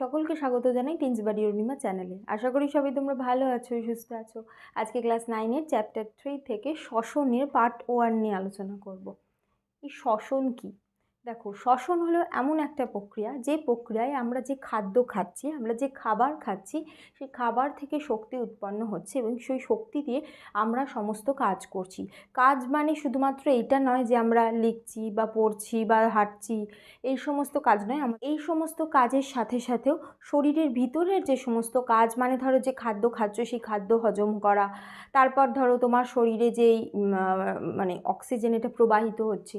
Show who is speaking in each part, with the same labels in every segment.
Speaker 1: সকলকে স্বাগত জানাই টিন্সবাড়ি অরুণিমা চ্যানেলে আশা করি সবাই তোমরা ভালো আছো, সুস্থ আছো। আজকে ক্লাস নাইনের চ্যাপ্টার থ্রি থেকে শ্বসনের পার্ট ওয়ান নিয়ে আলোচনা করব। এই শ্বসন কী? দেখো, শ্বসন হলো এমন একটা প্রক্রিয়া, যে প্রক্রিয়ায় আমরা যে খাদ্য খাচ্ছি, আমরা যে খাবার খাচ্ছি, সেই খাবার থেকে শক্তি উৎপন্ন হচ্ছে এবং সেই শক্তি দিয়ে আমরা সমস্ত কাজ করছি। কাজ মানে শুধুমাত্র এইটা নয় যে আমরা লিখছি বা পড়ছি বা হাঁটছি, এই সমস্ত কাজ নয়। আমরা এই সমস্ত কাজের সাথে সাথেও শরীরের ভিতরের যে সমস্ত কাজ মানে ধরো যে খাদ্য খাচ্ছ, সেই খাদ্য হজম করা, তারপর ধরো তোমার শরীরে যেই মানে অক্সিজেন এটা প্রবাহিত হচ্ছে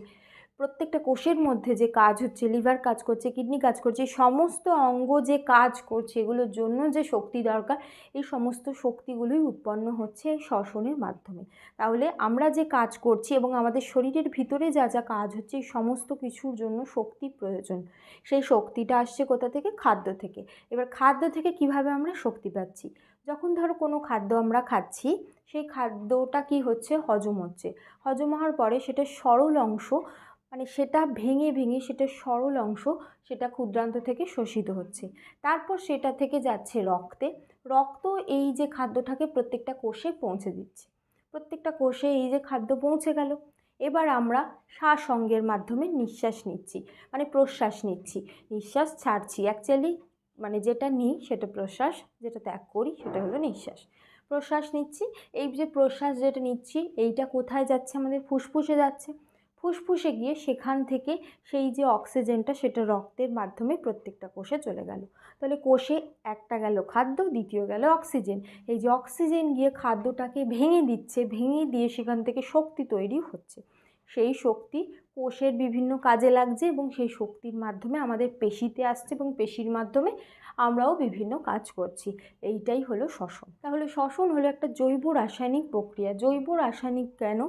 Speaker 1: প্রত্যেকটা কোষের মধ্যে যে কাজ হচ্ছে, লিভার কাজ করছে, কিডনি কাজ করছে সমস্ত অঙ্গ যে কাজ করছে, এগুলোর জন্য যে শক্তি দরকার, এই সমস্ত শক্তিগুলোই উৎপন্ন হচ্ছে শ্বসনের মাধ্যমে। তাহলে আমরা যে কাজ করছি এবং আমাদের শরীরের ভিতরে যা যা কাজ হচ্ছে, এই সমস্ত কিছুর জন্য শক্তি প্রয়োজন। সেই শক্তিটা আসছে কোথা থেকে? খাদ্য থেকে। এবার খাদ্য থেকে কীভাবে আমরা শক্তি পাচ্ছি? যখন ধরো কোনো খাদ্য আমরা খাচ্ছি, সেই খাদ্যটা কি হচ্ছে? হজম হচ্ছে। হজম হওয়ার পরে সেটা সরল অংশ মানে সেটা ভেঙে ভেঙে সেটা সরল অংশ সেটা ক্ষুদ্রান্ত থেকে শোষিত হচ্ছে। তারপর সেটা থেকে যাচ্ছে রক্তে। রক্ত এই যে খাদ্যটাকে প্রত্যেকটা কোষে পৌঁছে দিচ্ছে। প্রত্যেকটা কোষে এই যে খাদ্য পৌঁছে গেল। এবার আমরা শ্বাসঙ্গের মাধ্যমে নিঃশ্বাস নিচ্ছি মানে প্রশ্বাস নিচ্ছি। নিঃশ্বাস ছাড়ছি। অ্যাকচুয়ালি মানে যেটা নিই সেটা প্রশ্বাস, যেটা ত্যাগ করি সেটা হলো নিঃশ্বাস। প্রশ্বাস নিচ্ছি। এই যে প্রশ্বাস যেটা নিচ্ছি, এইটা কোথায় যাচ্ছে? আমাদের ফুসফুসে যাচ্ছে। ফুসফুসে গিয়ে সেখান থেকে সেই যে অক্সিজেনটা সেটা রক্তের মাধ্যমে প্রত্যেকটা কোষে চলে গেল। তাহলে কোষে একটা গেল খাদ্য, দ্বিতীয় গেল অক্সিজেন। এই যে অক্সিজেন গিয়ে খাদ্যটাকে ভেঙে দিচ্ছে, ভেঙে দিয়ে সেখান থেকে শক্তি তৈরি হচ্ছে। সেই শক্তি কোষের বিভিন্ন কাজে লাগছে এবং সেই শক্তির মাধ্যমে আমাদের পেশিতে আসছে এবং পেশির মাধ্যমে আমরাও বিভিন্ন কাজ করছি। এইটাই হলো শ্বসন। তাহলে শ্বসন হলো একটা জৈব রাসায়নিক প্রক্রিয়া। জৈব রাসায়নিক কেন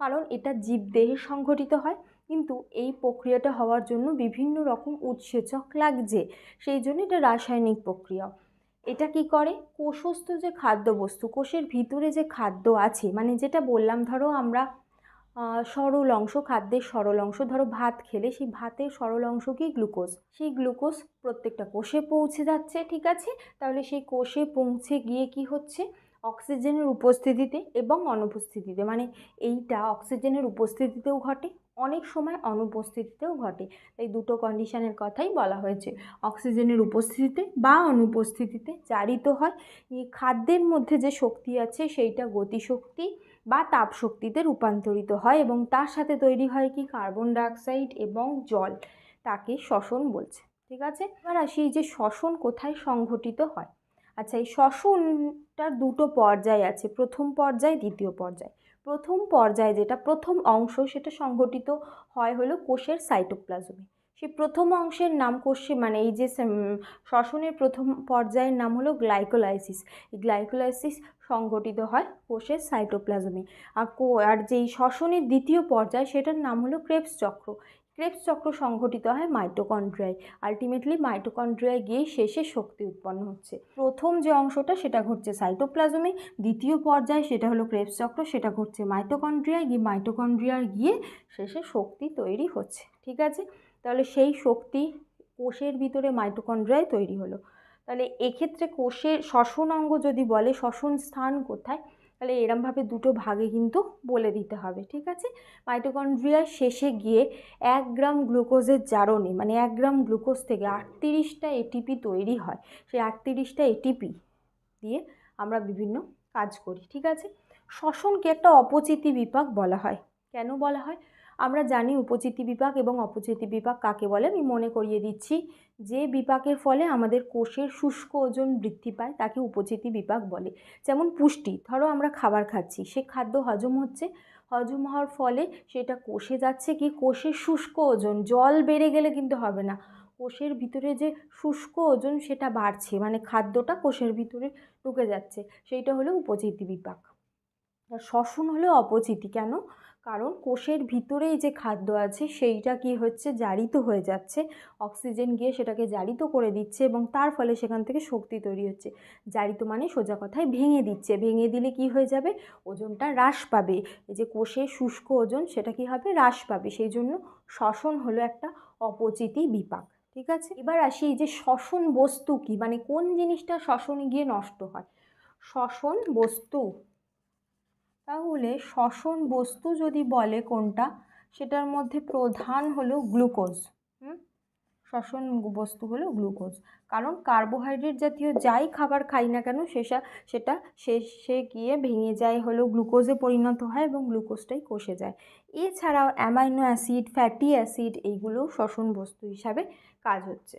Speaker 1: কারণ এটা জীবদেহে সংঘটিত হয়। কিন্তু এই প্রক্রিয়াটা হওয়ার জন্য বিভিন্ন রকম উৎসেচক লাগছে। সেই জন্য এটা রাসায়নিক প্রক্রিয়া। এটা কি করে? কোষস্থ যে খাদ্যবস্তু, কোষের ভিতরে যে খাদ্য আছে মানে যেটা বললাম, ধরো আমরা সরল অংশ, খাদ্যের সরল অংশ, ধরো ভাত খেলে সেই ভাতের সরল অংশ কি? গ্লুকোজ। সেই গ্লুকোজ প্রত্যেকটা কোষে পৌঁছে যাচ্ছে, ঠিক আছে? তাহলে সেই কোষে পৌঁছে গিয়ে কি হচ্ছে? অক্সিজেনের উপস্থিতিতে এবং অনুপস্থিতিতে। মানে এইটা অক্সিজেনের উপস্থিতিতেও ঘটে, অনেক সময় অনুপস্থিতিতেও ঘটে। এই দুটো কন্ডিশনের কথাই বলা হয়েছে। অক্সিজেনের উপস্থিতিতে বা অনুপস্থিতিতে জারিত হয়। খাদ্যের মধ্যে যে শক্তি আছে সেইটা গতিশক্তি বা তাপশক্তিতে রূপান্তরিত হয় এবং তার সাথে তৈরি হয় কি? কার্বন ডাইঅক্সাইড এবং জল। তাকে শ্বসন বলছে। ঠিক আছে? এবার আসি যে শ্বসন কোথায় সংঘটিত হয়? আচ্ছা এই শ্বসনটার দুটো পর্যায় আছে, প্রথম পর্যায়, দ্বিতীয় পর্যায়। প্রথম পর্যায়ে যেটা, প্রথম অংশ সেটা সংঘটিত হয় হলো কোষের সাইটোপ্লাজমে। সেই প্রথম অংশের নাম কোষে মানে এই যে শ্বসনের প্রথম পর্যায়ের নাম হলো গ্লাইকোলাইসিস। এই গ্লাইকোলাইসিস সংঘটিত হয় কোষের সাইটোপ্লাজমে। আর আর যেই শ্বসনের দ্বিতীয় পর্যায় সেটার নাম হলো ক্রেপস চক্র। ক্রেপস চক্র সংঘটিত হয় মাইটোকন্ড্রিয়ায়। আলটিমেটলি মাইটোকন্ড্রিয়ায় গিয়ে শেষে শক্তি উৎপন্ন হচ্ছে। প্রথম যে অংশটা, সেটা ঘটছে সাইটোপ্লাজমে। দ্বিতীয় পর্যায়ে সেটা হলো ক্রেপস চক্র, সেটা ঘটছে মাইটোকন্ড্রিয়ায়। গিয়ে মাইটোকন্ড্রিয়ার গিয়ে শেষে শক্তি তৈরি হচ্ছে। ঠিক আছে? তাহলে সেই শক্তি কোষের ভিতরে মাইটোকন্ড্রিয়ায় তৈরি হলো। তাহলে এক্ষেত্রে কোষের শ্বসন অঙ্গ যদি বলে, শ্বসন স্থান কোথায়? তাহলে এরমভাবে দুটো ভাগে কিন্তু বলে দিতে হবে, ঠিক আছে? মাইটোকন্ড্রিয়ার শেষে গিয়ে এক গ্রাম গ্লুকোজের জারণে মানে এক গ্রাম গ্লুকোজ থেকে আটত্রিশটা এটিপি তৈরি হয়, সেই আটত্রিশটা এটিপি দিয়ে আমরা বিভিন্ন কাজ করি, ঠিক আছে? শ্বসনকে একটা অপচিতি বিপাক বলা হয়। কেন বলা হয়? আমরা জানি উপচিতি বিপাক এবং অপচিতি বিপাক কাকে বলে? আমি মনে করিয়ে দিচ্ছি যে বিপাকের ফলে আমাদের কোষের শুষ্ক ওজন বৃদ্ধি পায়, তাকে উপচিতি বিপাক বলে। যেমন পুষ্টি, ধরো আমরা খাবার খাচ্ছি, সে খাদ্য হজম হচ্ছে। হজম হওয়ার ফলে সেটা কোষে যাচ্ছে কি? কোষের শুষ্ক ওজন, জল বেড়ে গেলে কিন্তু হবে না। কোষের ভিতরে যে শুষ্ক ওজন সেটা বাড়ছে মানে খাদ্যটা কোষের ভিতরে ঢুকে যাচ্ছে। সেইটা হলো উপচিতি বিপাক। শ্বসন হলো অপচিতি কেন? কারণ কোষের ভিতরেই যে খাদ্য আছে, সেইটা কি হচ্ছে? জারিত হয়ে যাচ্ছে। অক্সিজেন গিয়ে সেটাকে জারিত করে দিচ্ছে এবং তার ফলে সেখান থেকে শক্তি তৈরি হচ্ছে। জারিত মানে সোজা কথায় ভেঙে দিচ্ছে। ভেঙে দিলে কি হয়ে যাবে? ওজনটা হ্রাস পাবে। এই যে কোষের শুষ্ক ওজন, সেটা কি হবে? হ্রাস পাবে। সেই জন্য শ্বসন হলো একটা অপচিতি বিপাক। ঠিক আছে? এবার আসি এই যে শ্বসন বস্তু কি? মানে কোন জিনিসটা শ্বসনে গিয়ে নষ্ট হয়? শ্বসন বস্তু তাহলে শ্বসন বস্তু যদি বলে কোনটা, সেটার মধ্যে প্রধান হলো গ্লুকোজ শ্বসন বস্তু হলো গ্লুকোজ। কারণ কার্বোহাইড্রেট জাতীয় যাই খাবার খাই না কেন, সেসা, সেটা শেষে গিয়ে ভেঙে যায়, হলো গ্লুকোজে পরিণত হয় এবং গ্লুকোজটাই কষে যায়। এছাড়াও অ্যামাইনো অ্যাসিড, ফ্যাটি অ্যাসিড এইগুলোও শ্বসন বস্তু হিসাবে কাজ হচ্ছে।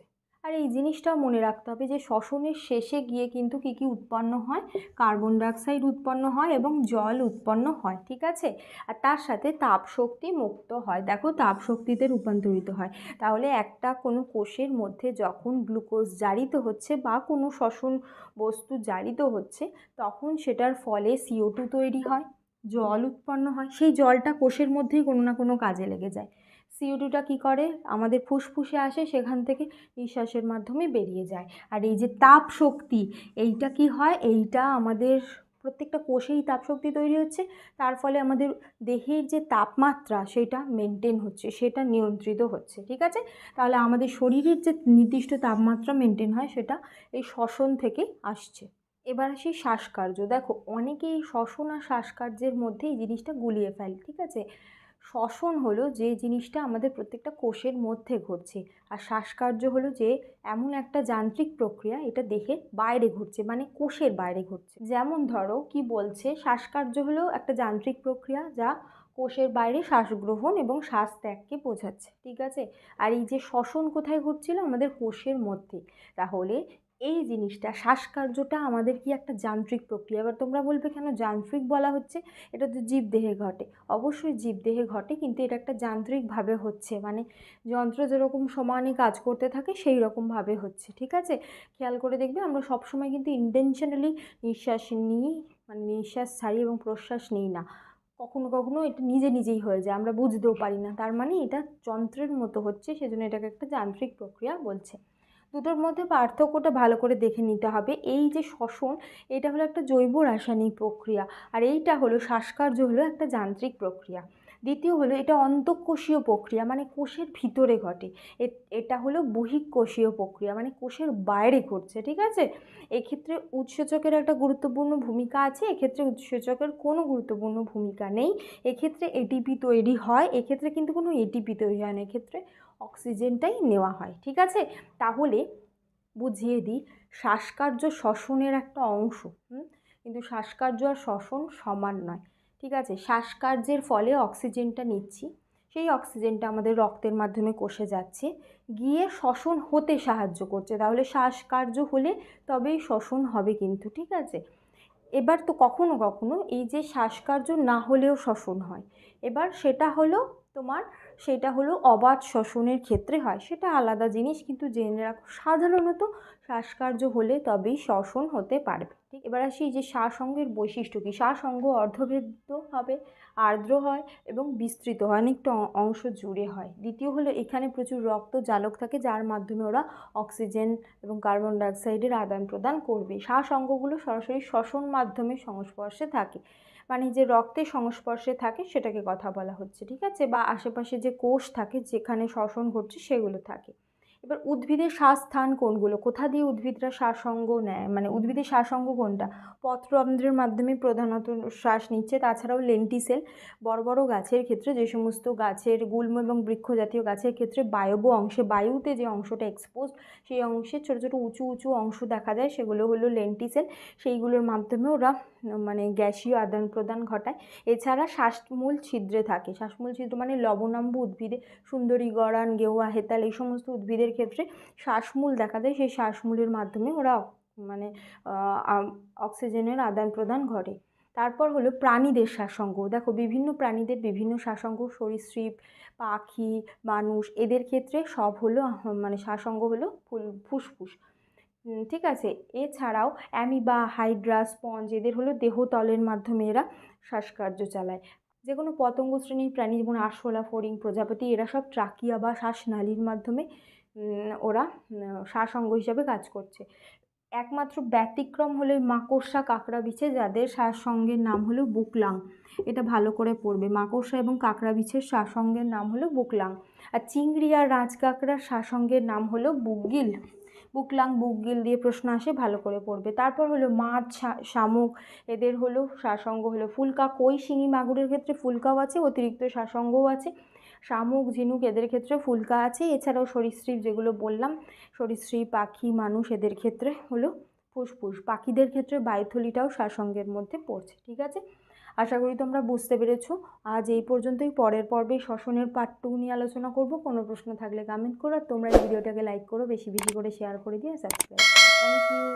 Speaker 1: আর এই জিনিসটাও মনে রাখতে হবে যে শ্বসনের শেষে গিয়ে কিন্তু কী কী উৎপন্ন হয়? কার্বন ডাইঅক্সাইড উৎপন্ন হয় এবং জল উৎপন্ন হয়, ঠিক আছে? আর তার সাথে তাপ শক্তি মুক্ত হয়। দেখো তাপ শক্তিতে রূপান্তরিত হয়। তাহলে একটা কোনো কোষের মধ্যে যখন গ্লুকোজ জারিত হচ্ছে বা কোনো শ্বসন বস্তু জারিত হচ্ছে, তখন সেটার ফলে সিও টু তৈরি হয়, জল উৎপন্ন হয়। সেই জলটা কোষের মধ্যেই কোনো না কোনো কাজে লেগে যায়। সিও টুটা কী করে? আমাদের ফুসফুসে আসে, সেখান থেকে নিঃশ্বাসের মাধ্যমে বেরিয়ে যায়। আর এই যে তাপ শক্তি, এইটা কি হয়? এইটা আমাদের প্রত্যেকটা কোষেই তাপশক্তি তৈরি হচ্ছে। তার ফলে আমাদের দেহের যে তাপমাত্রা, সেটা মেনটেন হচ্ছে, সেটা নিয়ন্ত্রিত হচ্ছে, ঠিক আছে? তাহলে আমাদের শরীরের যে নির্দিষ্ট তাপমাত্রা মেনটেন হয়, সেটা এই শ্বসন থেকে আসছে। এবার আসি শ্বাসকার্য। দেখো, অনেকেই শ্বসন আর শ্বাসকার্যের মধ্যে এই জিনিসটা গুলিয়ে ফেলে, ঠিক আছে? শ্বসন হলো যে জিনিসটা আমাদের প্রত্যেকটা কোষের মধ্যে ঘটছে। আর শ্বাসকার্য হলো যে এমন একটা যান্ত্রিক প্রক্রিয়া, এটা দেখে বাইরে ঘটছে মানে কোষের বাইরে ঘটছে। যেমন ধরো, কি বলছে? শ্বাসকার্য হলো একটা যান্ত্রিক প্রক্রিয়া যা কোষের বাইরে শ্বাস গ্রহণ এবং শ্বাস ত্যাগকে বোঝাচ্ছে, ঠিক আছে? আর এই যে শ্বসন কোথায় ঘটছিল? আমাদের কোষের মধ্যে। তাহলে এই জিনিসটা, শ্বাসকার্যটা আমাদের কি একটা যান্ত্রিক প্রক্রিয়া? এবার তোমরা বলবে কেন যান্ত্রিক বলা হচ্ছে? এটা তো জীবদেহে ঘটে। অবশ্যই জীবদেহে ঘটে, কিন্তু এটা একটা যান্ত্রিকভাবে হচ্ছে। মানে যন্ত্র যেরকম সমানে কাজ করতে থাকে সেই রকমভাবে হচ্ছে, ঠিক আছে? খেয়াল করে দেখবে আমরা সবসময় কিন্তু ইন্টেনশনালি নিঃশ্বাস নিই মানে নিঃশ্বাস ছাড়ি এবং প্রশ্বাস নিই না। কখনো কখনো এটা নিজে নিজেই হয়ে যায়, আমরা বুঝতেও পারি না। তার মানে এটা যন্ত্রের মতো হচ্ছে, সেজন্য এটাকে একটা যান্ত্রিক প্রক্রিয়া বলছে। দুটোর মধ্যে পার্থক্যটা ভালো করে দেখে নিতে হবে। এই যে শ্বসন, এটা হলো একটা জৈব রাসায়নিক প্রক্রিয়া। আর এইটা হলো শ্বাসকার্য হলো একটা যান্ত্রিক প্রক্রিয়া। দ্বিতীয় হলো এটা অন্তঃকোষীয় প্রক্রিয়া মানে কোষের ভিতরে ঘটে। এটা হলো বহিঃকোষীয় প্রক্রিয়া মানে কোষের বাইরে ঘটছে, ঠিক আছে? এক্ষেত্রে উৎসেচকের একটা গুরুত্বপূর্ণ ভূমিকা আছে, এক্ষেত্রে উৎসেচকের কোনো গুরুত্বপূর্ণ ভূমিকা নেই। এক্ষেত্রে এটিপি তৈরি হয়, এক্ষেত্রে কিন্তু কোনো এটিপি তৈরি হয় না, এক্ষেত্রে অক্সিজেনটাই নেওয়া হয়, ঠিক আছে? তাহলে বুঝিয়ে দিই, শ্বাসকার্য শ্বসনের একটা অংশ কিন্তু শ্বাসকার্য আর শ্বসন সমান নয়। ঠিক আছে? শ্বাসকার্যের ফলে অক্সিজেনটা নিচ্ছি। সেই অক্সিজেনটা আমাদের রক্তের মাধ্যমে কষে যাচ্ছে। গিয়ে শ্বসন হতে সাহায্য করছে। তাহলে শ্বাসকার্য হলে তবেই শ্বসন হবে কিন্তু, ঠিক আছে? এবার তো কখনো কখনো এই যে শ্বাসকার্য না হলেও শ্বসন হয়। এবার সেটা হলো তোমার সেটা হলো অবাধ শ্বসনের ক্ষেত্রে হয়। সেটা আলাদা জিনিস, কিন্তু জেনে রাখো, সাধারণত শ্বাসকার্য হলে তবেই শ্বসন হতে পারবে। ঠিক, এবার আসি যে শ্বাসঙ্গের বৈশিষ্ট্য কী? শ্বাসঙ্গ অর্ধভেদ্য হবে আর্দ্র হয় এবং বিস্তৃত হয়, অনেকটা অংশ জুড়ে হয়। দ্বিতীয় হলো এখানে প্রচুর রক্ত জালক থাকে, যার মাধ্যমে ওরা অক্সিজেন এবং কার্বন ডাইঅক্সাইডের আদান প্রদান করবে। শ্বাস অঙ্গগুলো সরাসরি শ্বসন মাধ্যমে সংস্পর্শে থাকে। মানে যে রক্তের সংস্পর্শে থাকে সেটাকে কথা বলা হচ্ছে, ঠিক আছে? বা আশেপাশে যে কোষ থাকে যেখানে শ্বসন ঘটছে সেগুলো থাকে। এবার উদ্ভিদের শ্বাসস্থান কোনগুলো? কোথা দিয়ে উদ্ভিদরা শ্বাসঙ্গ নেয়? মানে উদ্ভিদের শ্বাসঙ্গ কোনটা? পত্ররন্ধ্রের মাধ্যমে প্রধানত শ্বাস নিচ্ছে, তাছাড়াও লেন্টিসেল, বড় বড় গাছের ক্ষেত্রে যে সমস্ত গাছের গুল্ম এবং বৃক্ষ জাতীয় গাছের ক্ষেত্রে বায়ব অংশে, বায়ুতে যে অংশটা এক্সপোজ সেই অংশে ছোটো ছোটো উঁচু উঁচু অংশ দেখা যায়, সেগুলো হলো লেন্টিসেল। সেইগুলোর মাধ্যমে ওরা মানে গ্যাসীয় আদান প্রদান ঘটায়। এছাড়া শ্বাসমূল ছিদ্রে থাকে। শ্বাসমূল ছিদ্র মানে লবণাম্ব উদ্ভিদে সুন্দরী গড়ান গেওয়া হেতাল এই সমস্ত উদ্ভিদের ক্ষেত্রে শ্বাসমূল দেখা দেয় সেই শ্বাসমূলের মাধ্যমে ওরা মানে অক্সিজেনের আদান প্রদান ঘটে। তারপর হলো প্রাণীদের শ্বাসঙ্গ। দেখো, বিভিন্ন প্রাণীদের বিভিন্ন শ্বাসঙ্গ, সরীসৃপ, পাখি, মানুষ, এদের ক্ষেত্রে সব হলো মানে শ্বাসঙ্গ হলো ফুল, ফুসফুস। ঠিক আছে। এছাড়াও অ্যামিবা, হাইড্রা, স্পঞ্জ এদের হলো দেহতলের মাধ্যমে এরা শ্বাসকার্য চালায়। যে কোনো পতঙ্গ শ্রেণির প্রাণী যেমন আরশোলা, ফড়িং প্রজাপতি, এরা সব ট্রাকিয়া বা শ্বাসনালীর মাধ্যমে ওরা শ্বাসঙ্গ হিসাবে কাজ করছে। একমাত্র ব্যতিক্রম হলো মাকড়সা কাঁকড়া বিছে যাদের সারসঙ্গের নাম হলো বুকলাং। এটা ভালো করে পড়বে। মাকড়সা এবং কাঁকড়া বিছের সারসঙ্গের নাম হলো বুকলাং। আর চিংড়ি আর রাজ কাঁকড়ার সারসঙ্গের নাম হলো বুকগিল বুকলাং বুকগিল দিয়ে প্রশ্ন আসে, ভালো করে পড়বে। তারপর হলো মাছ শামুক, এদের হলো সারসঙ্গ হলো ফুলকা, কই, শিঙি, মাগুরের ক্ষেত্রে ফুলকাও আছে, অতিরিক্ত সারসঙ্গও আছে। শামুক, ঝিনুক, এদের ক্ষেত্রে ফুলকা আছে। এছাড়াও সরীসৃপ যেগুলো বললাম, সরীসৃপ, পাখি, মানুষ, এদের ক্ষেত্রে হলো ফুসফুস। পাখিদের ক্ষেত্রে বায়ুথলিটাও সারসঙ্গের মধ্যে পড়ছে, ঠিক আছে? আশা করি তোমরা বুঝতে পেরেছ। আজ এই পর্যন্তই। পরের পর্বে শ্বসনের পার্ট টু নিয়ে আলোচনা করব। কোনো প্রশ্ন থাকলে কমেন্ট করো আর তোমরা এই ভিডিওটাকে লাইক করো, বেশি বেশি করে শেয়ার করে দিয়ে সাবস্ক্রাইব থ্যাংক ইউ